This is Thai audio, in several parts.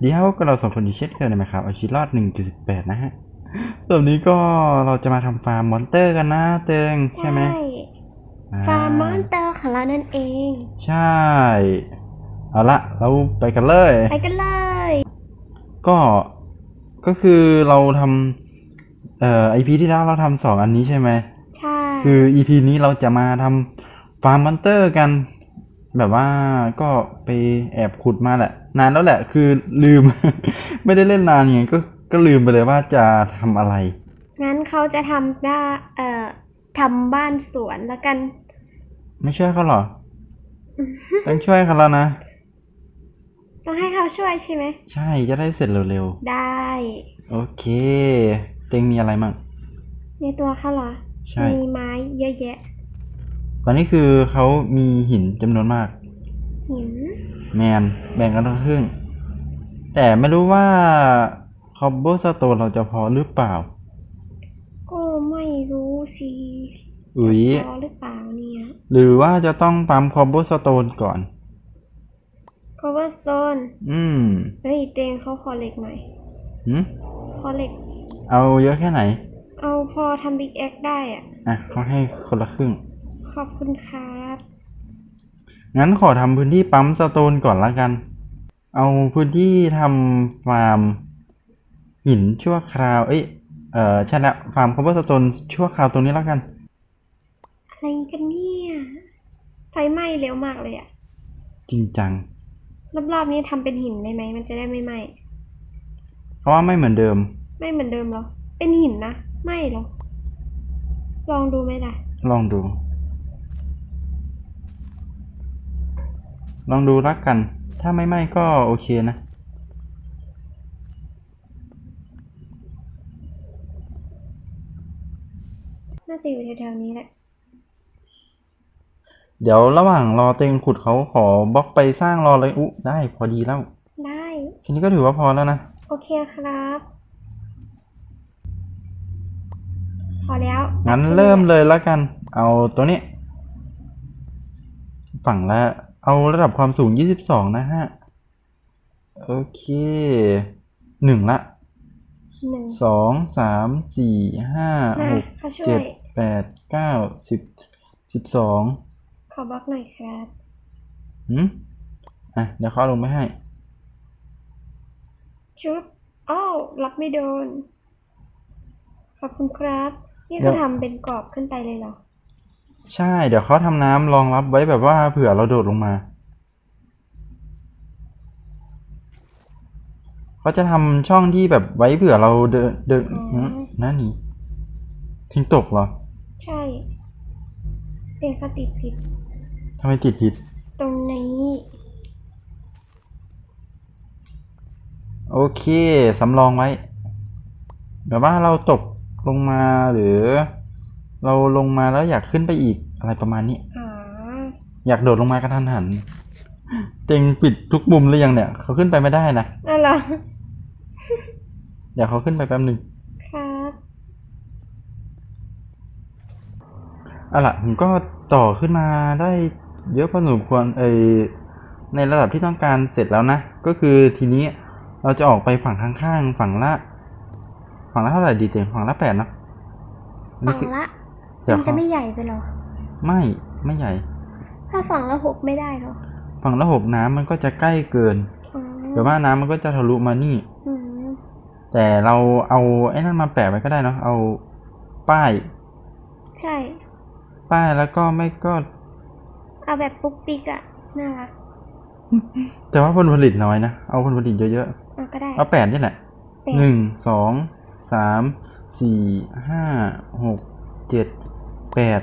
เดี๋ยวก็เราสองคนอยู่เช่นเคยนะครับ เอาชีวิตรอด 1.18 นะฮะตอนนี้ก็เราจะมาทำฟาร์มมอนเตอร์กันนะเตงใช่ไหมอ่ฟาร์มมอนเตอร์ของเรานั่นเอง ใช่ เอาละเราไปกันเลย ไปกันเลย ก็ก็คือเราทำเอ่อ EP ที่แล้วเราทำสองอันนี้ใช่ไหมใช่ คือ EP นี้เราจะมาทำฟาร์มมอนเตอร์กัน แบบว่าก็ไปแอบขุดมาแหละ นานแล้วแหละ คือลืม ไม่ได้เล่นนานไงก็ก็ลืมไปเลยว่าจะทำอะไร งั้นเขาจะทำได้เอ่อทำบ้านสวนแล้วกัน ไม่ช่วยเขาเหรอ ต้องช่วยเขาแล้วนะ ต้องให้เขาช่วยใช่ไหม ใช่จะได้เสร็จเร็วได้ๆโอเค เต็งมีอะไรมั่งในตัวเขาเหรอ ใช่ มีไม้เยอะแยะ ตอนนี้คือเขามีหินจำนวนมาก หินแมนแบ่งกันคนละครึ่ง แต่ไม่รู้ว่าคอบโบสโตนเราจะพอหรือเปล่า ก็ไม่รู้สิอุ๋ยพอหรือเปล่าเนี่ย หรือว่าจะต้องปั๊มคอบโบสโตนก่อน cobblestone อืมเฮ้ยเตงเขาขอเหล็กหน่อยหืมขอเหล็ก เอาเยอะแค่ไหน เอาพอทำบิ๊กแอคได้อะ อะเขาให้คนละครึ่ง ขอบคุณครับ งั้นขอทำพื้นที่ปั๊มสโตนก่อนละกัน เอาพื้นที่ทำฟาร์ม หินชั่วคราว เอ้ย เอ่อใช่แล้วฟาร์มคอบโบสโตนชั่วคราวตรงนี้แล้วกัน อะไรกันเนี่ยไฟไหม้เร็วมากเลยอะจริงจังรอบๆนี้ทำเป็นหินได้ไหม มันจะได้ไม่ไหม้ เพราะว่าไม่เหมือนเดิม ไม่เหมือนเดิมเหรอ เป็นหินนะ ไม่หรอ ลองดูไหมล่ะ ลองดู ลองดูรักกัน ถ้าไม่ไหม้ก็โอเคนะ น่าจะอยู่แถวๆนี้แหละ เดี๋ยวระหว่างรอเต็งขุดเขาขอบล็อกไปสร้างรอเลยอุ๊ได้พอดีแล้ว ได้ทีนี้ก็ถือว่าพอแล้วนะ โอเคครับ พอแล้วงั้นเริ่มเลยแล้วกัน เอาตัวนี้ ฝั่งละ เอาระดับความสูง 22 นะฮะ โอเคหนึ่งละหนึ่งสองสามสี่ห้ามาหกเขาช่วเจ็ยดแปดเก้าสิบสิบสองขอบล็อกหน่อยครับ หืมอะ เดี๋ยวเขาเอาลงไปให้ ชุบอ้าวรับไม่โดน ขอบคุณครับ นี่เดี๋เขายว ทำเป็นกรอบขึ้นไปเลยเหรอ ใช่ เดี๋ยวเขาทำน้ำรองรับไว้แบบว่าเผื่อเราโดดลงมา เขาจะทำช่องที่แบบไว้เผื่อเราเดินเดินอ๋อหืม นั่นนี่ทิ้งตกเหรอใช่ เป็นเขาติดผิดทำไมติดผิด ตรงนี้โอเค สำรองไว้ แบบว่าเราตกลงมาหรือ เราลงมาแล้วอยากขึ้นไปอีกอะไรประมาณนี้ อ๋อ อยากโดดลงมากระทันหันเต็งปิดทุกมุมหรือยังเนี่ย เขาขึ้นไปไม่ได้นะนั่นเหรอเดี๋ยวเขาขึ้นไปแป๊บหนึ่งครับเอาล่ะผมก็ต่อขึ้นมาได้เยอะพอสมควรเอยในระดับที่ต้องการเสร็จแล้วนะ ก็คือทีนี้เราจะออกไปฝั่งข้างๆฝั่งละ ฝั่งละเท่าไหร่ดีเต็งฝั่งละแปดเนาะอันฝั่นี้งคือละ เดี๋ยวมันจะเขาไม่ใหญ่ไปเหรอ ไม่ไม่ใหญ่ ถ้าฝั่งละหกไม่ได้เหรอ ฝั่งละหกน้ำมันก็จะใกล้เกินอ๋อเดี๋ยวว่าน้ำมันก็จะทะลุมานี่อืมแต่เราเอาไอ้นั่นมาแปะไว้ก็ได้เนาะเอาป้าย ใช่ ป้ายแล้วก็ไม่ก็ เอาแบบปุ๊กปิ๊กอะน่ารักแต่ว่าผลผลิตน้อยนะ เอาผลผลิตเยอะเอาก็ได้ๆเอาแปดนี่แหละแปดหนึ่งสองสามสี่ห้าหกเจ็ด แปด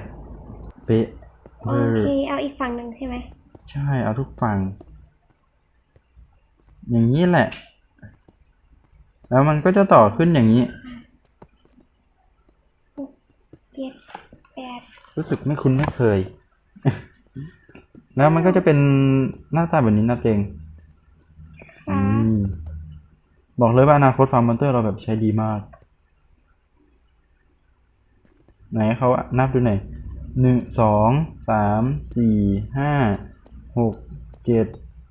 เป๊ะโอเออเคเอาอีกฝั่งหนึ่งใช่ไหมใช่เอาทุกฝั่ง อย่างนี้แหละ แล้วมันก็จะต่อขึ้นอย่างนี้ เจ็ดแปดรู้สึกไม่คุ้นไม่เคย แล้วมันก็จะเป็นหน้าตาแบบนี้นะเจงครัอืบมบอกเลยว่าอนาคตฟาร์มมอนเตอร์เราแบบใช้ดีมาก ไหนเขานับดูหน่อยหนึ่งสองสามสี่ห้าหกเจ็ด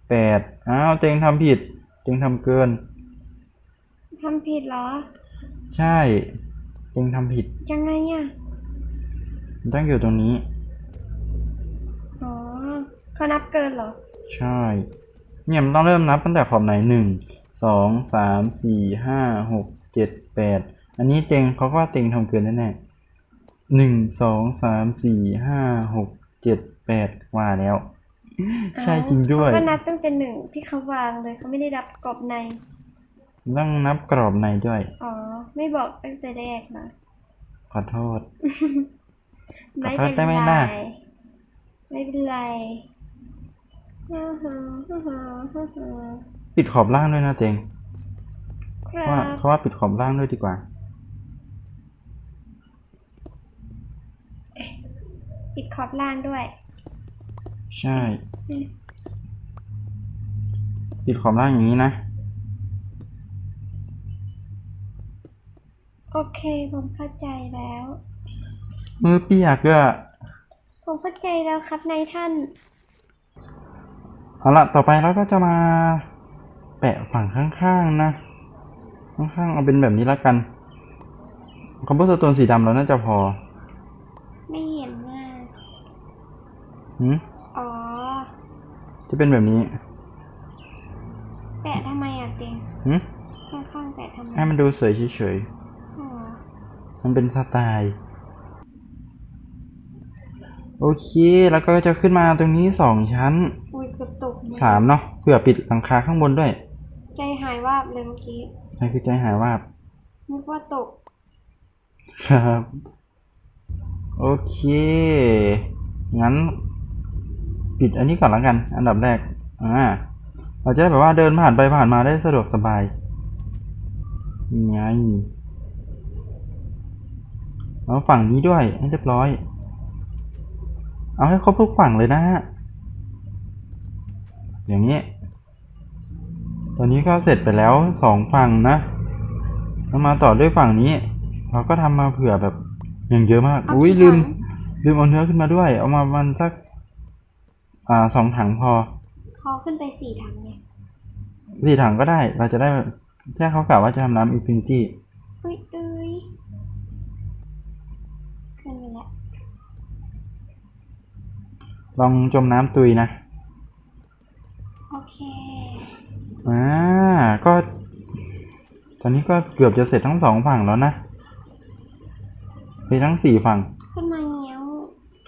แปดอ้าวเจงทำผิดเต็งทำเกินทำผิดเหรอ ใช่เต็งทำผิด ยังไงอะมันตั้งอยู่ตรงนี้ อ๋อเขานับเกินเหรอ ใช่ เนี่ยมันต้องเริ่มนับตั้งแต่ขอบไหนหนึ่งสองสามสี่ห้าหกเจ็ดแปดอันนี้เต็งเขาก็เต็งทำเกินแน่ๆ หนึ่งสองสามสี่ห้าหกเจ็ดแปดว่าแล้ว ใช่จริงด้วย เขาก็นับตั้งแต่หนึ่งที่เขาวางเลยเขาไม่ได้รับกรอบใน ต้องนับกรอบในด้วย อ๋อ ไม่บอกตั้งแต่แรกนะขอโทษไม่ขอโทษเป็นได้ไหมไรล่ะไม่เป็นไรฮ่าฮ่าฮ่าฮ่าฮ่าฮ่าปิดขอบล่างด้วยนะเต็งคเพรัราะว่าบเพราะว่าปิดขอบล่างด้วยดีกว่า ปิดขอบล่างด้วย ใช่ ปิดขอบล่างอย่างนี้นะ โอเคผมเข้าใจแล้ว มือเปียกด้วยผมเข้าใจแล้วครับนายท่าน เอาละต่อไปเราก็จะมาแปะฝั่งข้างๆนะ ข้างๆเอาเป็นแบบนี้แล้วกันคอมโพสโตนสีดำเราน่าจะพอ ไม่เห็นว่า หืมอ๋อ จะเป็นแบบนี้แปะทำไมอะเต็งหืมข้างๆแปะทำไมให้มันดูสวยเฉยอ๋อๆมันเป็นสไตล์ โอเค แล้วก็จะขึ้นมาตรงนี้สองชั้นอุ้ยเกือบตกสามเนาะเผื่อปิดหลังคาข้างบนด้วยใจหายวาบเลยเมื่อกี้นั่นคือใจหายว่าบ นึกว่าตก ครับ โอเค งั้น ปิดอันนี้ก่อนล้วกัน อันดับแรก อ่า เราจะได้แบบว่าเดินผ่านไปผ่านมาได้สะดวกสบายนี่ไงแล้วฝั่งนี้ด้วยให้เรียบร้อย เอาให้ครบทุกฝั่งเลยนะฮะ อย่างนี้ ตอนนี้ก็เสร็จไปแล้วสองฝั่งนะแล้วมาต่อด้วยฝั่งนี้ เราก็ทำมาเผื่อแบบอย่างเยอะมาก อุ้ยลืม ลืมเอาเนื้อขึ้นมาด้วย เอามามันสัก อ่าสองถังพอขอขึ้นไปสี่ถังเนี่ยสี่ถังก็ได้ เราจะได้แค่เขากล่าวว่าจะทำน้ำอินฟินิตี้อุ้ยเอ้ยขึ้นไปแล้วลองจมน้ำตุยนะ โอเค อ่า ก็ ตอนนี้ก็เกือบจะเสร็จทั้งสองฝั่งแล้วนะไปทั้งสี่ฝั่ง ขึ้นมาเงี้ยว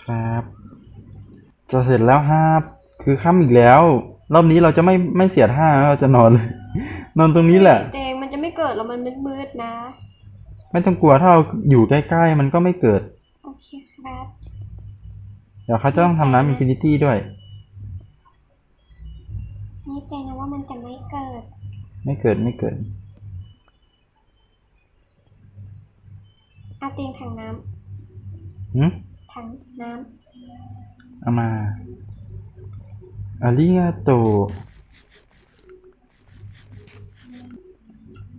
ครับ จะเสร็จแล้วครับคือค่ำอีกแล้ว รอบนี้เราจะไม่ไม่เสียท่านะเราจะนอนเลย นอนตรงนี้แหละเตงมันจะไม่เกิดหรอกมันมืดๆนะ ไม่ต้องกลัวถ้าเราอยู่ใกล้ๆมันก็ไม่เกิด โอเคครับ เดี๋ยวเขาจะต้องทำน้ำอินฟินิตี้ด้วย นี่ใจนะว่ามันจะไม่เกิด ไม่เกิดไม่เกิดอาเตียงถังน้หืมำถังน้ เอามาอาริงาโต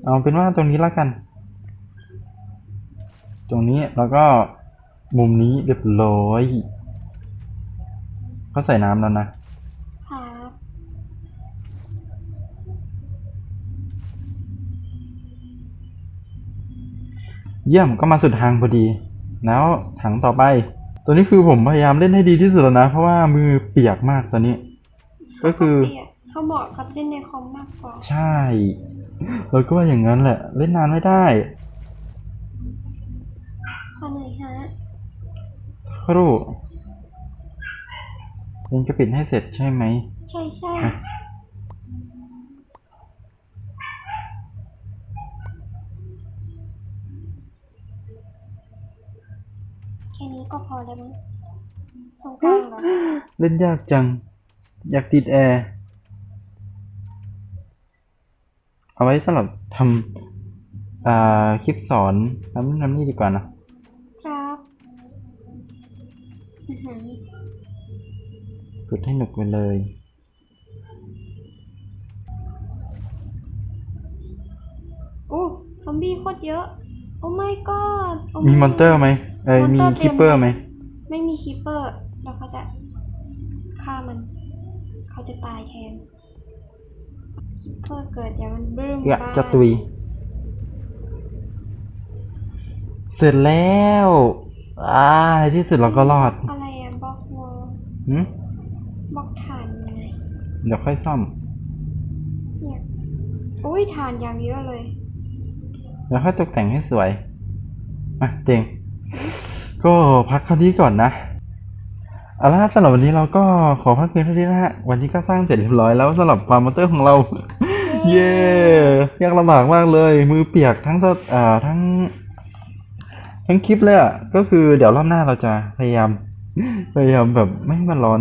เอาเป็นว่าตรงนี้แล้วกัน ตรงนี้แล้วก็มุมนี้เรียบร้อย ก็ใส่น้ำแล้วนะำครับเยี่ยมก็มาสุดทางพอดี แล้วถังต่อไป ตัวนี้คือผมพยายามเล่นให้ดีที่สุดแล้วนะ เพราะว่ามือเปียกมากตอนนี้ ก็คือเขาเปียกเขาเหมาะกับเล่นในคอมมากกว่าใช่เราก็ว่าอย่างนั้นแหละ เล่นนานไม่ได้ขอหน่อยฮะสักครู่เล่นจะปิดให้เสร็จใช่ไหม ใช่ใช่ ก็พอแล้วมั้งตรงกลางเหรอเล่นยากจัง อยากติดแอร์ เอาไว้สำหรับทำอ่าคลิปสอนทำนู่นทำนี่ดีกว่านะครับอื้อหือฝึกให้หนุกไปเลยอู้ซอมบี้โคตรเยอะ โอ้ my god โมีมอนเตอร์ไหม เอ้ยมีมอนเตอร์คิปเปอร์ไหม ไม่มีคีปเปอร์แล้วเขาจะฆ่ามัน เขาจะตายแทนเพื่อเกิดอย่ามันบึ้มอยากบ้านจะตุย เสร็จแล้ว อ่าในที่สุดเราก็รอดอะไรอะบล็อกวอลหืมบล็อกฐานยังไงเดี๋ยวค่อยซ่อม เนี่ยอุ้ยฐานอย่างเยอะเลยเดี๋ยวค่อยตกแต่งให้สวย อะเจง ก็พักเท่านี้ก่อนนะเอาละสำหรับวันนี้เราก็ขอพักเพียงเท่านี้นะฮะ วันนี้ก็สร้างเสร็จเรียบร้อยแล้วสำหรับฟาร์มมอเตอร์ของเรา เย้ยากลำบากมากเลย มือเปียกทั้งสดอ่าทั้ง ทั้งคลิปเลยอะก็คือเดี๋ยวรอบหน้าเราจะพยายาม พยายามแบบไม่ให้มันร้อน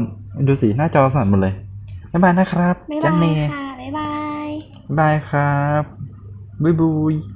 ดูสิหน้าจอสั่นหมดเลยบ๊ายบายนะครับบ๊ายจับานเนยค่ะบ๊ายบายบ๊ายบายครับบ๊ายบาย